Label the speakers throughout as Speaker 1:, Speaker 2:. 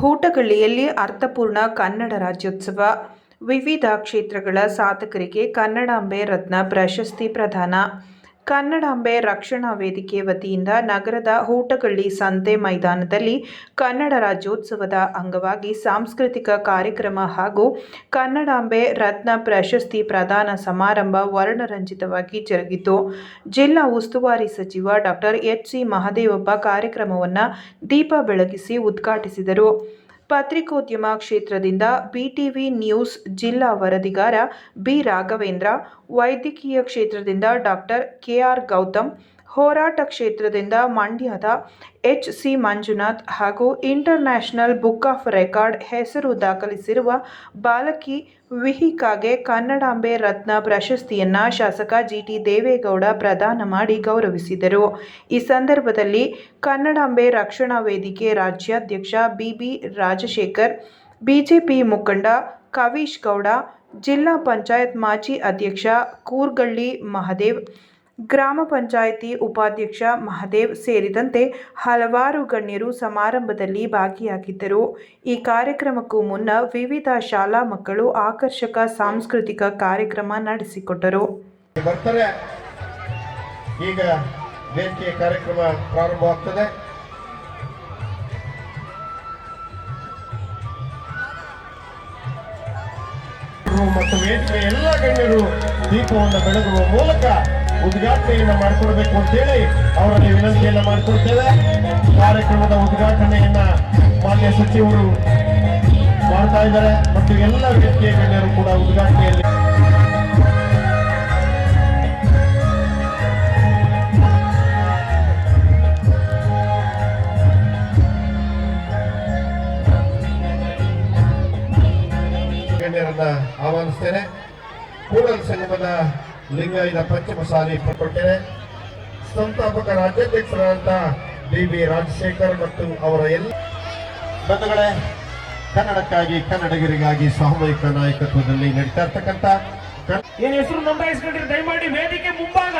Speaker 1: ಹೂಟಗಳ್ಳಿಯಲ್ಲಿ ಅರ್ಥಪೂರ್ಣ ಕನ್ನಡ ರಾಜ್ಯೋತ್ಸವ. ವಿವಿಧ ಕ್ಷೇತ್ರಗಳ ಸಾಧಕರಿಗೆ ಕನ್ನಡಾಂಬೆ ರತ್ನ ಪ್ರಶಸ್ತಿ ಪ್ರದಾನ. ಕನ್ನಡಾಂಬೆ ರಕ್ಷಣಾ ವೇದಿಕೆ ವತಿಯಿಂದ ನಗರದ ಹೂಟಗಳ್ಳಿ ಸಂತೆ ಮೈದಾನದಲ್ಲಿ ಕನ್ನಡ ರಾಜ್ಯೋತ್ಸವದ ಅಂಗವಾಗಿ ಸಾಂಸ್ಕೃತಿಕ ಕಾರ್ಯಕ್ರಮ ಹಾಗೂ ಕನ್ನಡಾಂಬೆ ರತ್ನ ಪ್ರಶಸ್ತಿ ಪ್ರದಾನ ಸಮಾರಂಭ ವರ್ಣರಂಜಿತವಾಗಿ ಜರುಗಿತು. ಜಿಲ್ಲಾ ಉಸ್ತುವಾರಿ ಸಚಿವ ಡಾಕ್ಟರ್ ಎಚ್ ಸಿ ಮಹದೇವಪ್ಪ ಕಾರ್ಯಕ್ರಮವನ್ನು ದೀಪ ಬೆಳಗಿಸಿ ಉದ್ಘಾಟಿಸಿದರು. ಪತ್ರಿಕೋದ್ಯಮ ಕ್ಷೇತ್ರದಿಂದ ಬಿಟಿವಿ ನ್ಯೂಸ್ ಜಿಲ್ಲಾ ವರದಿಗಾರ ಬಿ ರಾಘವೇಂದ್ರ ವೈದ್ಯಕೀಯ ಕ್ಷೇತ್ರದಿಂದ ಡಾಕ್ಟರ್ ಕೆಆರ್ ಗೌತಮ್ ಹೋರಾಟ ಕ್ಷೇತ್ರದಿಂದ ಮಂಡ್ಯದ ಎಚ್ ಸಿ ಮಂಜುನಾಥ್ ಹಾಗೂ ಇಂಟರ್ನ್ಯಾಷನಲ್ ಬುಕ್ ಆಫ್ ರೆಕಾರ್ಡ್ ಹೆಸರು ದಾಖಲಿಸಿರುವ ಬಾಲಕಿ ವಿಹಿಕಾಗೆ ಕನ್ನಡಾಂಬೆ ರತ್ನ ಪ್ರಶಸ್ತಿಯನ್ನು ಶಾಸಕ ಜಿ ಟಿ ದೇವೇಗೌಡ ಪ್ರದಾನ ಮಾಡಿ ಗೌರವಿಸಿದರು. ಈ ಸಂದರ್ಭದಲ್ಲಿ ಕನ್ನಡಾಂಬೆ ರಕ್ಷಣಾ ವೇದಿಕೆ ರಾಜ್ಯಾಧ್ಯಕ್ಷ ಬಿಬಿ ರಾಜಶೇಖರ್, ಬಿಜೆಪಿ ಮುಖಂಡ ಕವೀಶ್ ಗೌಡ, ಜಿಲ್ಲಾ ಪಂಚಾಯತ್ ಮಾಜಿ ಅಧ್ಯಕ್ಷ ಕೂರ್ಗಳ್ಳಿ ಮಹದೇವ್ ಗ್ರಾಮ ಪಂಚಾಯಿತಿ ಉಪಾಧ್ಯಕ್ಷ ಮಹದೇವ್ ಸೇರಿದಂತೆ ಹಲವಾರು ಗಣ್ಯರು ಸಮಾರಂಭದಲ್ಲಿ ಭಾಗಿಯಾಗಿದ್ದರು. ಈ ಕಾರ್ಯಕ್ರಮಕ್ಕೂ ಮುನ್ನ ವಿವಿಧ ಶಾಲಾ ಮಕ್ಕಳು ಆಕರ್ಷಕ ಸಾಂಸ್ಕೃತಿಕ ಕಾರ್ಯಕ್ರಮ ನಡೆಸಿಕೊಟ್ಟರು.
Speaker 2: ಈಗ ಕಾರ್ಯಕ್ರಮ ಪ್ರಾರಂಭವಾಗ್ತದೆ ಮತ್ತು ವೇದಿಕೆ ಎಲ್ಲ ಗಣ್ಯರು ದೀಪವನ್ನು ಬೆಳಗುವ ಮೂಲಕ ಉದ್ಘಾಟನೆಯನ್ನ ಮಾಡಿಕೊಡ್ಬೇಕು ಅಂತೇಳಿ ಅವರಲ್ಲಿ ವಿನಂತಿಯನ್ನ ಮಾಡಿಕೊಡ್ತೇವೆ. ಕಾರ್ಯಕ್ರಮದ ಉದ್ಘಾಟನೆಯನ್ನ ಮಾನ್ಯ ಸಚಿವರು ಮಾಡ್ತಾ ಇದ್ದಾರೆ ಮತ್ತು ಎಲ್ಲ ವ್ಯಕ್ತಿಯ ಗಣ್ಯರು ಕೂಡ ಉದ್ಘಾಟನೆಯಲ್ಲಿ ಗಣ್ಯರನ್ನ ಆಹ್ವಾನಿಸ್ತೇನೆ. ಕೂಡಲ ಸಂಗಮದ ಲಿಂಗಾಯತ ಪಂಚಮ ಸಾಲಿ ಕೊಟ್ಟೇನೆ ಸಂಸ್ಥಾಪಕ ರಾಜ್ಯಾಧ್ಯಕ್ಷರಾದಂಥ ಡಿ ಬಿ ರಾಜಶೇಖರ್ ಮತ್ತು ಅವರ ಎಲ್ಲ ಬಂಧುಗಳೇ ಕನ್ನಡಕ್ಕಾಗಿ ಕನ್ನಡಿಗರಿಗಾಗಿ ಸಾಮೂಹಿಕ ನಾಯಕತ್ವದಲ್ಲಿ ನಡೀತಾ ಇರ್ತಕ್ಕಂಥ
Speaker 3: ಏನ್ ಹೆಸರು ನೋಂದಾಯಿಸ್ಕೊಂಡ್ರಿ ದಯಮಾಡಿ ವೇದಿಕೆ ಮುಂಭಾಗ.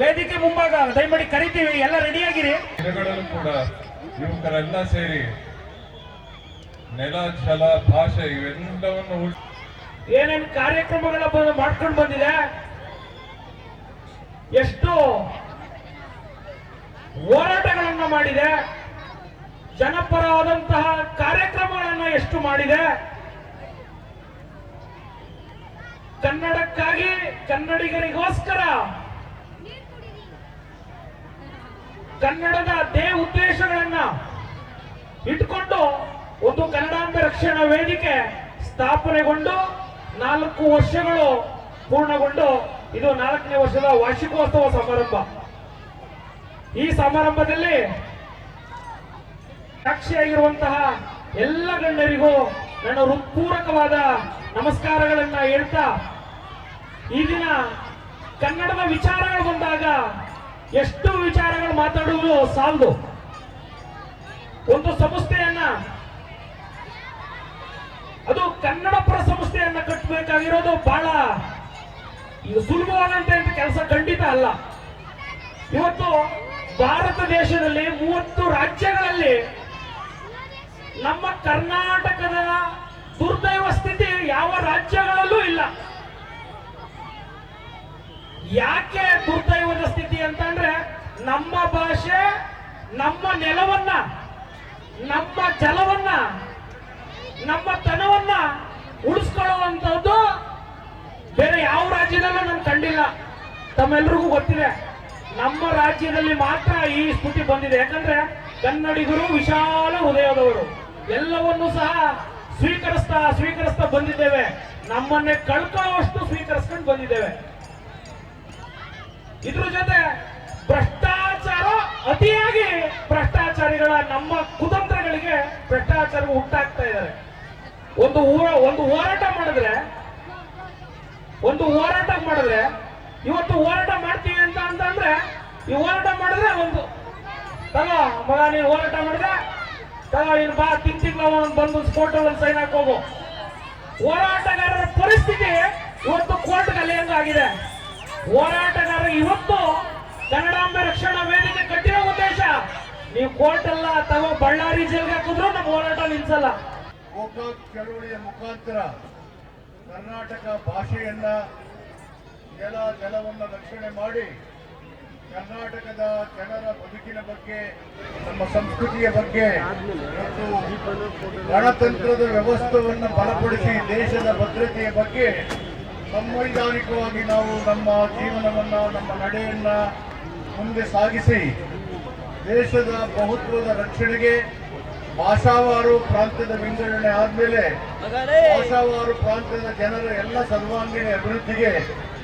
Speaker 3: ವೇದಿಕೆ ಮುಂಭಾಗ. ದಯಮಾಡಿ ಕರಿತೀವಿ. ಎಲ್ಲ ರೆಡಿಯಾಗಿರಿ
Speaker 4: ದಿನಗಳಲ್ಲೂ ಕೂಡ ಯುವಕರೆಲ್ಲ ಸೇರಿ ನೆಲ ಜಲ ಭಾಷೆ ಇವೆಲ್ಲವನ್ನು
Speaker 3: ಏನೇನ್ ಕಾರ್ಯಕ್ರಮಗಳ ಮಾಡ್ಕೊಂಡು ಬಂದಿದೆ? ಎಷ್ಟು ಹೋರಾಟಗಳನ್ನ ಮಾಡಿದೆ. ಜನಪರವಾದಂತಹ ಕಾರ್ಯಕ್ರಮಗಳನ್ನ ಎಷ್ಟು ಮಾಡಿದೆ. ಕನ್ನಡಕ್ಕಾಗಿ ಕನ್ನಡಿಗರಿಗೋಸ್ಕರ ಕನ್ನಡದ ದೇ ಉದ್ದೇಶಗಳನ್ನ ಇಟ್ಕೊಂಡು ಒಂದು ಕನ್ನಡಾಂಬ ರಕ್ಷಣಾ ವೇದಿಕೆ ಸ್ಥಾಪನೆಗೊಂಡು ನಾಲ್ಕು ವರ್ಷಗಳು ಪೂರ್ಣಗೊಂಡು ಇದು ನಾಲ್ಕನೇ ವರ್ಷದ ವಾರ್ಷಿಕೋತ್ಸವ ಸಮಾರಂಭ. ಈ ಸಮಾರಂಭದಲ್ಲಿ ಸಾಕ್ಷಿಯಾಗಿರುವಂತಹ ಎಲ್ಲ ಗಣ್ಯರಿಗೂ ನನ್ನ ಹೃತ್ಪೂರ್ವಕವಾದ ನಮಸ್ಕಾರಗಳನ್ನ ಹೇಳ್ತಾ ಈ ದಿನ ಕನ್ನಡದ ವಿಚಾರಗಳು ಬಂದಾಗ ಎಷ್ಟು ವಿಚಾರಗಳು ಮಾತಾಡುವುದು ಸಾಲದು. ಒಂದು ಸಂಸ್ಥೆಯನ್ನ ಅದು ಕನ್ನಡ ಪರ ಕಟ್ಟಬೇಕಾಗಿರೋದು ಬಹಳ ಇದು ಸುಲಭವಾದಂತ ಕೆಲಸ ಖಂಡಿತ ಅಲ್ಲ. ಇವತ್ತು ಭಾರತ ದೇಶದಲ್ಲಿ ಮೂವತ್ತು ರಾಜ್ಯಗಳಲ್ಲಿ ನಮ್ಮ ಕರ್ನಾಟಕದ ದುರ್ದೈವ ಸ್ಥಿತಿ ಯಾವ ರಾಜ್ಯಗಳಲ್ಲೂ ಇಲ್ಲ. ಯಾಕೆ ದುರ್ದೈವದ ಸ್ಥಿತಿ ಅಂತಂದ್ರೆ ನಮ್ಮ ಭಾಷೆ, ನಮ್ಮ ನೆಲವನ್ನ, ನಮ್ಮ ಜಲವನ್ನ, ನಮ್ಮ ತನವನ್ನ ಉಳಿಸ್ಕೊಳ್ಳುವಂಥದ್ದು ಬೇರೆ ಯಾವ ರಾಜ್ಯದಲ್ಲೂ ನಾನು ಕಂಡಿಲ್ಲ ತಮ್ಮೆಲ್ರಿಗೂ ಗೊತ್ತಿದೆ. ನಮ್ಮ ರಾಜ್ಯದಲ್ಲಿ ಮಾತ್ರ ಈ ಸ್ಥಿತಿ ಬಂದಿದೆ. ಯಾಕಂದ್ರೆ ಕನ್ನಡಿಗರು ವಿಶಾಲ ಹೃದಯದವರು. ಎಲ್ಲವನ್ನೂ ಸಹ ಸ್ವೀಕರಿಸ್ತಾ ಸ್ವೀಕರಿಸ್ತಾ ಬಂದಿದ್ದೇವೆ. ನಮ್ಮನ್ನೇ ಕಳ್ಕೊಳ್ಳುವಷ್ಟು ಸ್ವೀಕರಿಸ್ಕೊಂಡು ಬಂದಿದ್ದೇವೆ. ಇದ್ರ ಜೊತೆ ಭ್ರಷ್ಟಾಚಾರ ಅತಿಯಾಗಿ ಭ್ರಷ್ಟಾಚಾರಿಗಳ ನಮ್ಮ ಕುತಂತ್ರಗಳಿಗೆ ಭ್ರಷ್ಟಾಚಾರ ಹುಟ್ಟಾಗ್ತಾ ಇದ್ದಾರೆ. ಒಂದು ಊರ ಒಂದು ಹೋರಾಟ ಮಾಡಿದ್ರೆ ಒಂದು ಹೋರಾಟ ಮಾಡಿದ್ರೆ, ಇವತ್ತು ಹೋರಾಟ ಮಾಡ್ತೀವಿ ಅಂತ ಅಂತಂದ್ರೆ, ಈ ಹೋರಾಟ ಮಾಡಿದ್ರೆ ಒಂದು. ತಗೋ, ಮಗ, ನೀನು ಹೋರಾಟ ಮಾಡಿದ್ರೆ ತಗೋ, ನೀನು ಬಾ ತಿಂತಿಗ್ಲ ಬಂದು ಸ್ಫೋಟದಲ್ಲಿ ಸೈನ್ ಹಾಕೋಗು ಹೋರಾಟಗಾರರ ಪರಿಸ್ಥಿತಿ ಇವತ್ತು ಕೋರ್ಟ್ ಆಗಿದೆ ಹೋರಾಟಗಾರರು ಇವತ್ತು ಕನ್ನಡಾಂಬೆ ರಕ್ಷಣಾ ವೇದಿಕೆ ಕಟ್ಟಿರೋ ಉದ್ದೇಶ. ನೀವು ಕೋರ್ಟ್ ಎಲ್ಲ ತಗೋ, ಬಳ್ಳಾರಿ ಜೈಲ್ಗೆ ಹಾಕಿದ್ರು, ನಮ್ಮ ಹೋರಾಟ ನಿಲ್ಸಲ್ಲ.
Speaker 2: ಮುಖಾಂತರ ಕರ್ನಾಟಕ ಭಾಷೆಯನ್ನ ಜಲ ಜಲವನ್ನು ರಕ್ಷಣೆ ಮಾಡಿ ಕರ್ನಾಟಕದ ಜನರ ಬದುಕಿನ ಬಗ್ಗೆ, ನಮ್ಮ ಸಂಸ್ಕೃತಿಯ ಬಗ್ಗೆ ಮತ್ತು ಗಣತಂತ್ರದ ವ್ಯವಸ್ಥೆಯನ್ನು ಬಲಪಡಿಸಿ ದೇಶದ ಭದ್ರತೆಯ ಬಗ್ಗೆ ಸಂವೈಧಾನಿಕವಾಗಿ ನಾವು ನಮ್ಮ ಜೀವನವನ್ನ, ನಮ್ಮ ನಡೆಯನ್ನ ಮುಂದೆ ಸಾಗಿಸಿ ದೇಶದ ಬಹುತ್ವದ ರಕ್ಷಣೆಗೆ ಭಾಷಾವಾರು ಪ್ರಾಂತ್ಯದ ವಿಂಗಡಣೆ ಆದ್ಮೇಲೆ ಮಾಸಾವಾರು ಪ್ರಾಂತ್ಯದ ಜನರ ಎಲ್ಲ ಸರ್ವಾಂಗೀಣ ಅಭಿವೃದ್ಧಿಗೆ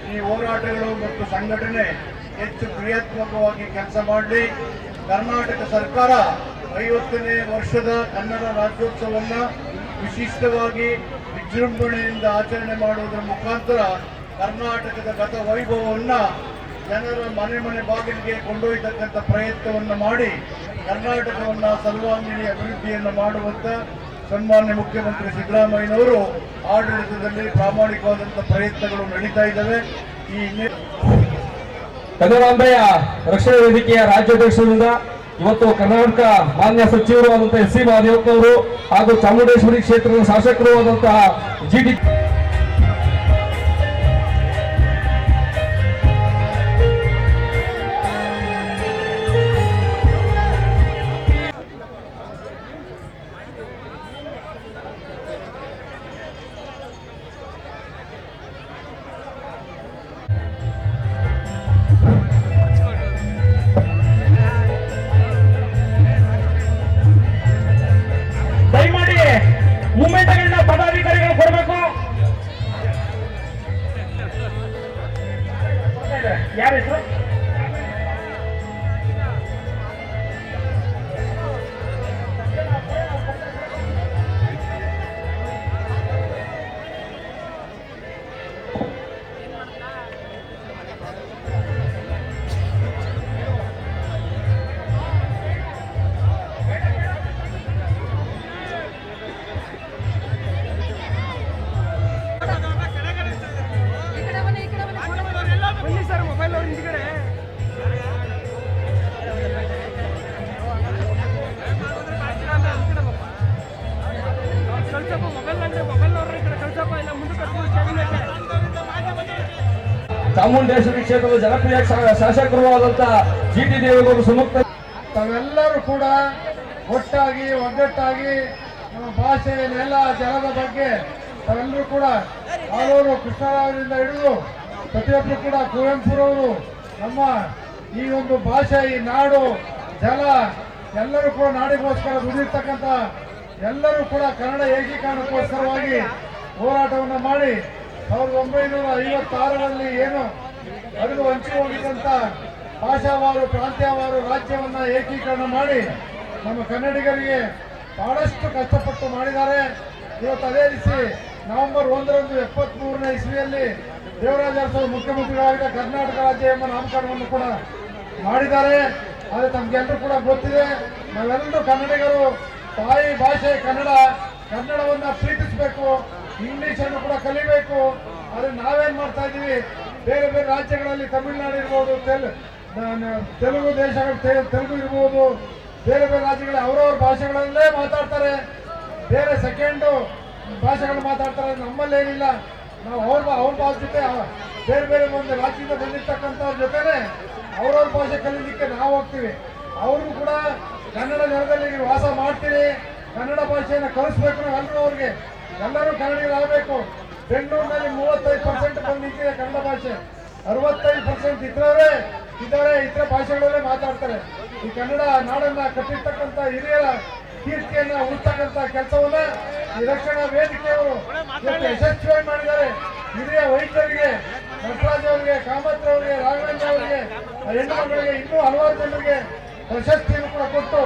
Speaker 2: ಈ ಹೋರಾಟಗಳು ಮತ್ತು ಸಂಘಟನೆ ಹೆಚ್ಚು ಕ್ರಿಯಾತ್ಮಕವಾಗಿ ಕೆಲಸ ಮಾಡಲಿ. ಕರ್ನಾಟಕ ಸರ್ಕಾರ ಐವತ್ತನೇ ವರ್ಷದ ಕನ್ನಡ ರಾಜ್ಯೋತ್ಸವವನ್ನು ವಿಶಿಷ್ಟವಾಗಿ ವಿಜೃಂಭಣೆಯಿಂದ ಆಚರಣೆ ಮಾಡುವುದರ ಮುಖಾಂತರ ಕರ್ನಾಟಕದ ಗತ ವೈಭವವನ್ನು ಜನರ ಮನೆ ಮನೆ ಬಾಗಿಲಿಗೆ ಕೊಂಡೊಯ್ತಕ್ಕಂಥ ಪ್ರಯತ್ನವನ್ನು ಮಾಡಿ ಕರ್ನಾಟಕವನ್ನ ಸರ್ವಾಂಗೀಣ ಅಭಿವೃದ್ಧಿಯನ್ನು ಮಾಡುವಂತ ಸನ್ಮಾನ್ಯ ಮುಖ್ಯಮಂತ್ರಿ ಸಿದ್ದರಾಮಯ್ಯನವರು ಆಡಳಿತದಲ್ಲಿ ಪ್ರಾಮಾಣಿಕವಾದಂತಹ ಪ್ರಯತ್ನಗಳು ನಡೀತಾ ಇದ್ದಾವೆ. ಈ
Speaker 5: ಕನ್ನಡಾಂಬೆಯ ರಕ್ಷಣಾ ವೇದಿಕೆಯ ರಾಜ್ಯಾಧ್ಯಕ್ಷರಿಂದ ಇವತ್ತು ಕರ್ನಾಟಕ ಮಾನ್ಯ ಸಚಿವರು ಆದಂತಹ ಎಸ್ ಸಿ ಮಹದೇವಪ್ಪನವರು ಹಾಗೂ ಚಾಮುಂಡೇಶ್ವರಿ ಕ್ಷೇತ್ರದ ಶಾಸಕರು ಆದಂತಹ ಜಿ
Speaker 6: Yaris,
Speaker 5: ಚಾಮುಂಡೇಶ್ವರಿ ಕ್ಷೇತ್ರದ ಜನಪ್ರಿಯ ಶಾಸಕರು ಆದಂತಹ ಜಿ ಟಿ ದೇವೇಗೌಡರು ಸುಮುಕ್ತ.
Speaker 2: ತಾವೆಲ್ಲರೂ ಕೂಡ ಒಟ್ಟಾಗಿ, ಒಗ್ಗಟ್ಟಾಗಿ ನಮ್ಮ ಭಾಷೆ ನೆಲ ಜಲದ ಬಗ್ಗೆ ತಾವೆಲ್ಲರೂ ಕೂಡ ಆಲೂರು ಕೃಷ್ಣರಾವರಿಂದ ಹಿಡಿದು ಪ್ರತಿಯೊಬ್ಬರು ಕೂಡ ಕುವೆಂಪುರವರು ನಮ್ಮ ಈ ಒಂದು ಭಾಷೆ, ಈ ನಾಡು, ಜಲ ಎಲ್ಲರೂ ಕೂಡ ನಾಡಿಗೋಸ್ಕರ ದುಡಿರ್ತಕ್ಕಂಥ ಎಲ್ಲರೂ ಕೂಡ ಕನ್ನಡ ಏಕೀಕರಣಕ್ಕೋಸ್ಕರವಾಗಿ ಹೋರಾಟವನ್ನು ಮಾಡಿ ಸಾವಿರದ ಒಂಬೈನೂರ ಐವತ್ತಾರರಲ್ಲಿ ಏನು ಅರಿವು ಹಂಚಿ ಹೋಗಿದ್ದಂತ ಭಾಷಾವಾರು, ಪ್ರಾಂತ್ಯವಾರು ರಾಜ್ಯವನ್ನ ಏಕೀಕರಣ ಮಾಡಿ ನಮ್ಮ ಕನ್ನಡಿಗರಿಗೆ ಬಹಳಷ್ಟು ಕಷ್ಟಪಟ್ಟು ಮಾಡಿದ್ದಾರೆ. ಇವತ್ತು ಅದೇ ರೀತಿ ನವೆಂಬರ್ ಒಂದರಂದು ಎಪ್ಪತ್ತ್ ಮೂರನೇ ಇಸ್ವಿಯಲ್ಲಿ ದೇವರಾಜ ಅರಸರು ಮುಖ್ಯಮಂತ್ರಿಗಳಾಗಿದ್ದ ಕರ್ನಾಟಕ ರಾಜ್ಯ ಎಂಬ ನಾಮಕರಣವನ್ನು ಕೂಡ ಮಾಡಿದ್ದಾರೆ. ಆದರೆ ತಮಗೆಲ್ಲರೂ ಕೂಡ ಗೊತ್ತಿದೆ, ನಾವೆಲ್ಲರೂ ಕನ್ನಡಿಗರು, ತಾಯಿ ಭಾಷೆ ಕನ್ನಡ, ಕನ್ನಡವನ್ನು ಪ್ರೀತಿಸಬೇಕು ಇಂಗ್ಲಿಷ್ ಅನ್ನು ಕೂಡ ಕಲಿಬೇಕು. ಆದ್ರೆ ನಾವೇನ್ ಮಾಡ್ತಾ ಇದೀವಿ ಬೇರೆ ಬೇರೆ ರಾಜ್ಯಗಳಲ್ಲಿ ತಮಿಳುನಾಡು ಇರ್ಬೋದು, ತೆಲ್ ತೆಲುಗು ದೇಶ ತೆಲುಗು ಇರ್ಬೋದು. ಬೇರೆ ಬೇರೆ ರಾಜ್ಯಗಳಲ್ಲಿ ಅವರವ್ರ ಭಾಷೆಗಳಲ್ಲೇ ಮಾತಾಡ್ತಾರೆ. ಬೇರೆ ಸೆಕೆಂಡು ಭಾಷೆಗಳು ಮಾತಾಡ್ತಾರೆ. ನಮ್ಮಲ್ಲೇನಿಲ್ಲ. ನಾವು ಅವ್ರ ಅವ್ರ ಭಾಷೆ ಜೊತೆ ಬೇರೆ ಬೇರೆ ಒಂದು ರಾಜ್ಯದಿಂದ ಬಂದಿರ್ತಕ್ಕಂಥವ್ರ ಜೊತೆನೆ ಅವ್ರವ್ರ ಭಾಷೆ ಕಲೀಲಿಕ್ಕೆ ನಾವು ಹೋಗ್ತೀವಿ. ಅವ್ರಿಗೂ ಕೂಡ ಕನ್ನಡ ನೆಲದಲ್ಲಿ ವಾಸ ಮಾಡ್ತೀರಿ. ಕನ್ನಡ ಭಾಷೆಯನ್ನು ಕಲಿಸ್ಬೇಕು ನಾವು ಎಲ್ಲರೂ ಅವ್ರಿಗೆ. ಎಲ್ಲರೂ ಕನ್ನಡಿಗರಾಗಬೇಕು ಬೆಂಗಳೂರಿನಲ್ಲಿ ಮೂವತ್ತೈದು ಪರ್ಸೆಂಟ್ ಬಂದು ಕನ್ನಡ ಭಾಷೆ. ಅರವತ್ತೈದು ಪರ್ಸೆಂಟ್ ಇತರವೇ ಇದ್ದಾರೆ, ಇತರ ಭಾಷೆಗಳಲ್ಲೇ ಮಾತಾಡ್ತಾರೆ. ಈ ಕನ್ನಡ ನಾಡನ್ನ ಕಟ್ಟಿರ್ತಕ್ಕಂಥ ಹಿರಿಯರ ಕೀರ್ತಿಯನ್ನ ಉಳಿಸ್ತಕ್ಕಂಥ ಕೆಲಸವನ್ನ ಈ ರಕ್ಷಣಾ ವೇದಿಕೆಯವರು ಯಶಸ್ವಿಯಾಗಿ ಮಾಡಿದ್ದಾರೆ. ಹಿರಿಯ ವೈದ್ಯರಿಗೆ, ನಟರಾಜ್ ಅವರಿಗೆ, ಕಾಮತ್ ಅವರಿಗೆ, ರಾಘವೇಂದ್ರ ಅವರಿಗೆ ಹೆಣ್ಣು ಮಕ್ಕಳಿಗೆ ಇನ್ನೂ ಹಲವಾರು ಜನರಿಗೆ ಪ್ರಶಸ್ತಿಯನ್ನು ಕೂಡ ಕೊಟ್ಟು